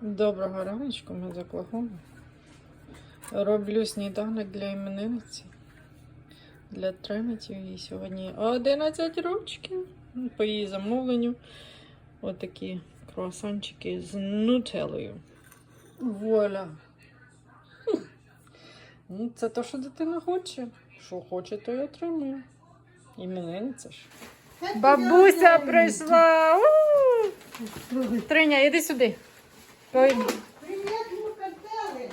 Доброго раночку, ми з Оклахоми. Роблю сніданок для іменинниці. Для Треміті. Їй сьогодні 11 років. По її замовленню. Отакі круасанчики з нутеллою. Вуаля. Ну, це те, що дитина хоче. Що хоче, то й отримує. Іменинниця ж. Бабуся прийшла. У! Триня, іди сюди. Ой, Привіт, мукатели!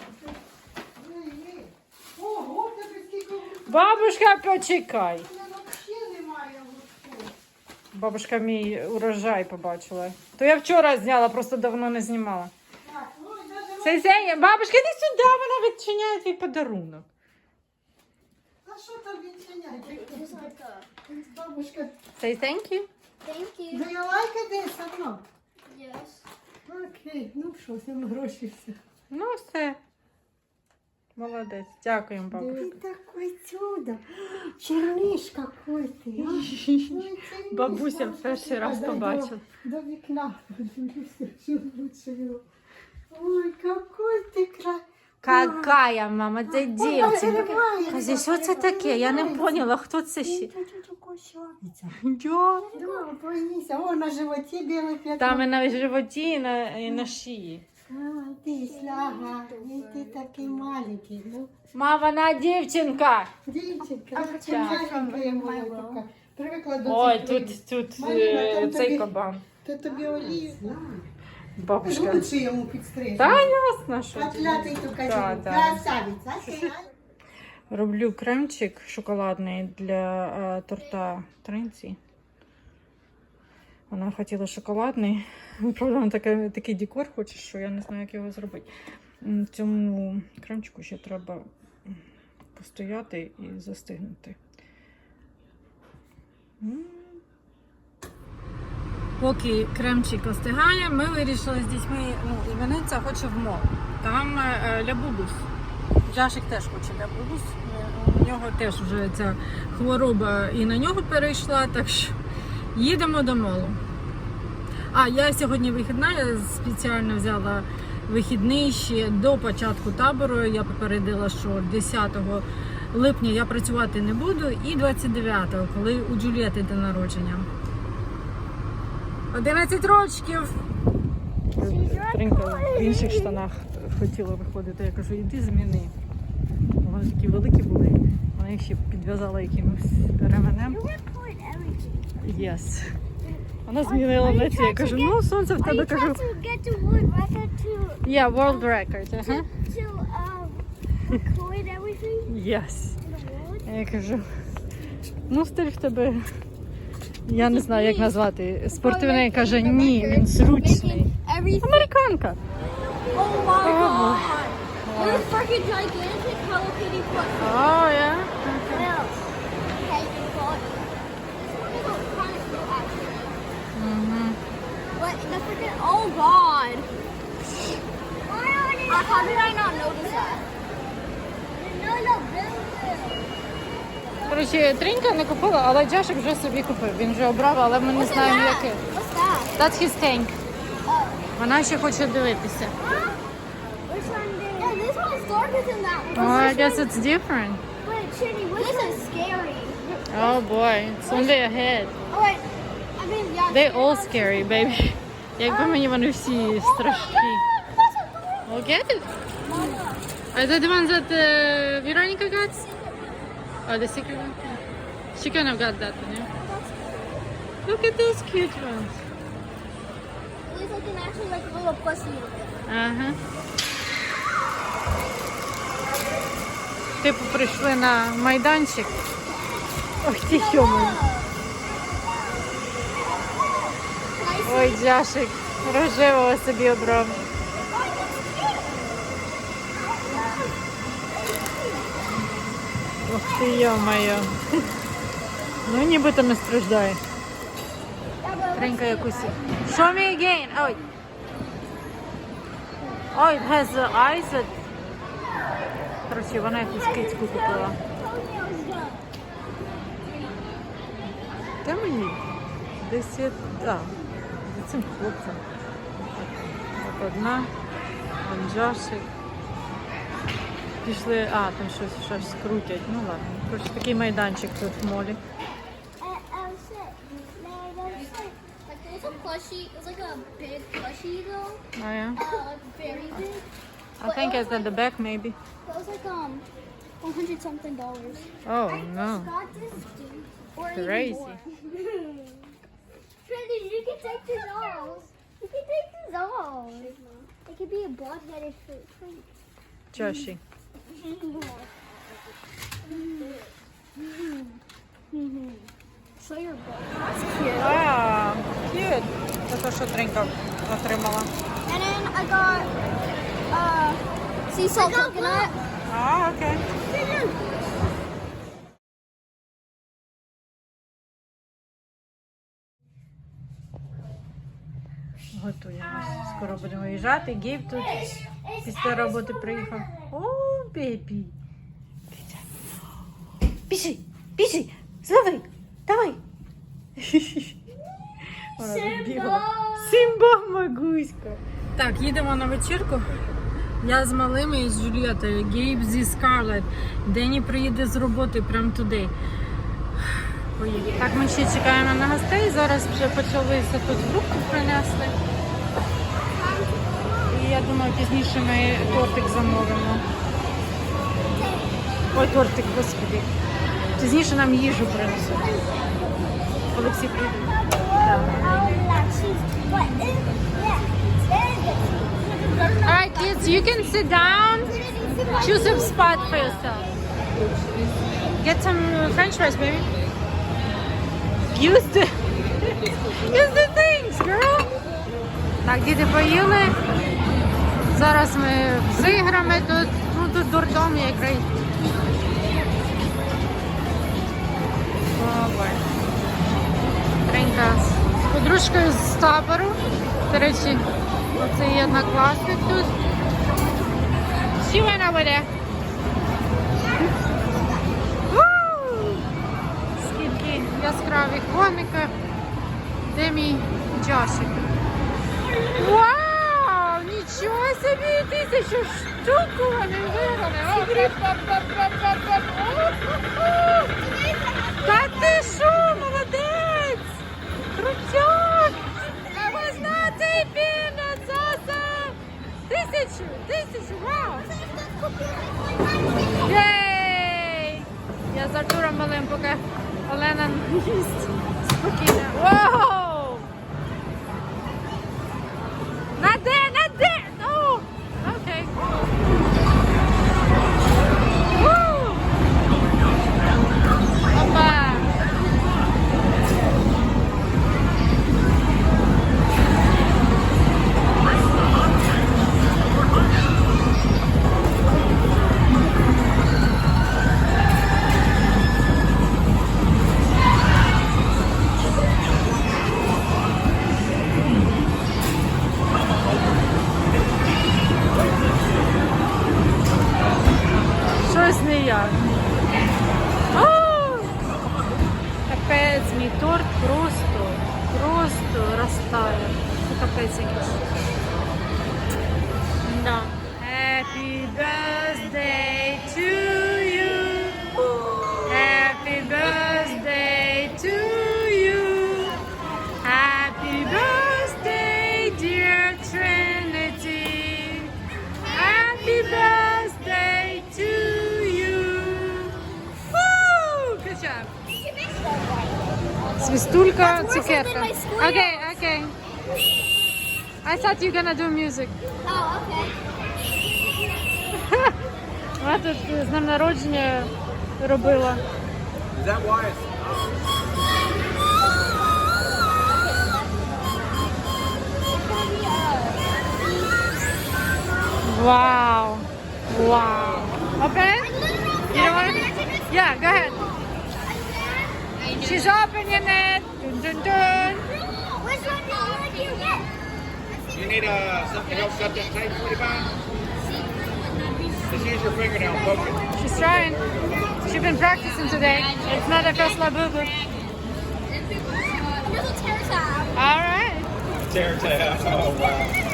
Ого, тебе скільки. Бабушка, почекай. Бабушка мій урожай побачила. То я вчора зняла, просто давно не знімала. Це Зеня, бабушка, іди сюди, вона відчиняє твій подарунок. А що там відчиняти? Бабушка, Say thank you. Thank you. do you like this or not? Yes. Окей, ну що, всім гроші все. Ну, все. Молодець. Дякуємо, Ты Ти такой чудо. Черниш какой ты, а? Ну, і черниш. Бабуся Ну, перший раз побачив. до- побачила. До вікна подивлюся, що лучше його. Ой, какой ти кра... Какая мама, це дівчинка. Каже, що це таке? Я не поняла, хто це ще. О, на животі біле п'ятно. Там і на животі, і на, і на шиї. А, ти сляга, і ти такий маленький. Ну, Мама, на дівчинка. дівчинка, А я моя така. Привикла до Ой, тут, тут е, цей кабан. То тобі олію. Бабушка. Лучше йому підстригти. Та ясно, що. ти. Потлятий ту Да, кажу. да. Красавиця. Роблю кремчик шоколадний для е, торта Тринці. Вона хотіла шоколадний. Правда, вона таке, такий декор хоче, що я не знаю, як його зробити. Цьому кремчику ще треба постояти і застигнути. М. Поки кремчик остигає, ми вирішили з дітьми, ну, іменинця хоче в мол. Там е, лябубус. Жашик теж хоче лябубус. Е, У нього теж вже ця хвороба і на нього перейшла, так що їдемо до молу. А, я сьогодні вихідна, я спеціально взяла вихідний ще до початку табору. Я попередила, що 10 липня я працювати не буду, і 29-го, коли у Джулієти день народження. 11 років. Тринка в інших штанах хотіла виходити. Я кажу, іди зміни. Вони такі великі були. Вона їх ще підв'язала якимось ременем. Yes. Вона змінила на ці. Я кажу, ну сонце в тебе кажу. Yeah, world record. Record everything Yes. Я кажу, ну стиль в тебе. Я не знаю, як назвати. Спортивний каже, ні, він зручний. Американка. Oh Oh, god. Oh. Uh, how did I not notice that? No, no, Коротше, Тринька не купила, але Джашик вже собі купив. Він вже обрав, але ми не знаємо яке. That's his tank. Oh. Вона ще хоче дивитися. One one. Oh, I guess it's different. Wait, Chitty, this is scary. Oh boy, it's only a. Oh wait, I mean yeah. They all scary, baby. Якби мені вони всі страшні. Oh. Well, get it. Is that the ones that uh, Veronica got? Oh, the secret one? She kind of got that one, yeah? Look at those cute ones. These actually like a little pussy. Ага. Типу прийшли на майданчик. Ох ти йому. Ой, Джашик, рожевого собі обрав. Ох ти йо-моє. Ну нібито не страждає. Тренька якусь. Show me again. Ой. Oh, it has eyes that... Коротше, вона якусь кицьку купила. Та мені десь є... А, за цим хлопцем. От одна. там Джошик. Пішли, а, там щось, щось крутять. Ну ладно. Коротше, такий майданчик тут в молі. Uh, oh shit. No, no shit. Like there's a plushie. It was like a big plushie though. А я? Uh, like very big. I think it's at the back maybe. It was like um, one hundred something dollars. Oh I no. just got this dude. Or Crazy. even more. Trinity, you can take the dolls. You can take the dolls. It could be a blonde-headed fruit. Джоші. Cute. Це те, що Тринка отримала. And then I got uh, sea salt coconut. А, окей. Готуємось. Скоро будемо виїжджати. Гейб тут після роботи приїхав. О, бебі. Біжи, біжи, злови, давай. Забігла. Сімба Магуська. Так, їдемо на вечірку. Я з малими і з Джулієтою, Гейб зі Скарлет. Дені приїде з роботи прямо туди. Поїде. Так, ми ще чекаємо на гостей. Зараз вже почалися тут фрукти принесли. Я думаю, пізніше ми тортик замовимо. Ой, тортик, господи. Пізніше нам їжу принесуть. Олексій прийде. Alright, kids, you can sit down. Choose a spot for yourself. Get some french fries, baby. Use the, use the things, girl. Так, діти поїли. Зараз ми з іграми тут, ну тут дурдом який. Ой. Тренька з подружкою з табору. До речі, оце є однокласник тут. Went over there. Скільки яскравих вогників. Де мій Джошик? Вау! Нічого собі! Тисячу штук вони виграли! Та Да. Happy birthday to you. Happy birthday to you. Happy birthday, dear Trinity. Happy birthday to you. Woo! Good job. Свистулька, That's worse than цукерка. my square. Okay, okay. I thought you were gonna do music. Oh, okay. Вона тут з днем народження робила. Is that why it's Wow. Wow. Okay? You know what? Yeah, go ahead. She's opening it. Dun, dun, dun. Which one do you get? You need a, something else set that tight for you, Bob? Just use your fingernail, poke it. She's trying. She's been practicing today. It's not a first la boo boo. All right. Tear tab. Oh, wow.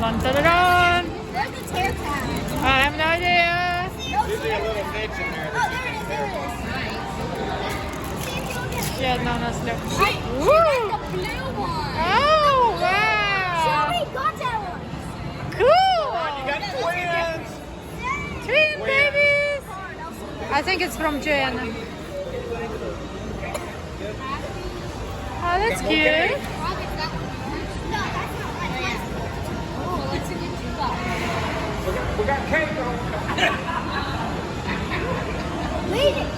Dun, dun, dun, dun. There's a tear tab? I have no idea. Usually a little niche in there. Oh, there it is. Ще одна у нас ля. She, she Woo! got the blue one. Oh, She wow! already got that one. Cool! You got twins! Twin babies! Card, I'll see. I think it's from Joanna. Oh, that's cute. Rob, is that one yours? No, that's not mine. Mine's Oh, let's see what you got. We got cake on. Read it.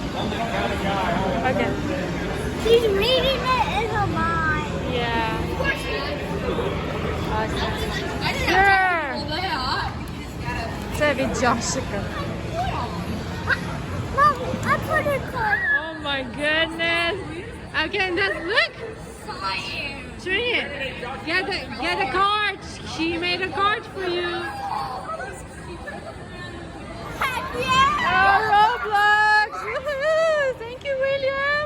Okay. She's reading it into mine. Yeah. Of course she is. Awesome. I didn't Sure. have that. Це від Джашика. Mom, I put a card. Oh my goodness. Okay, that's look. Science. Trini, get the get a card. She made a card for you. Heck yeah! Oh, Roblox. Woohoo! Thank you, William.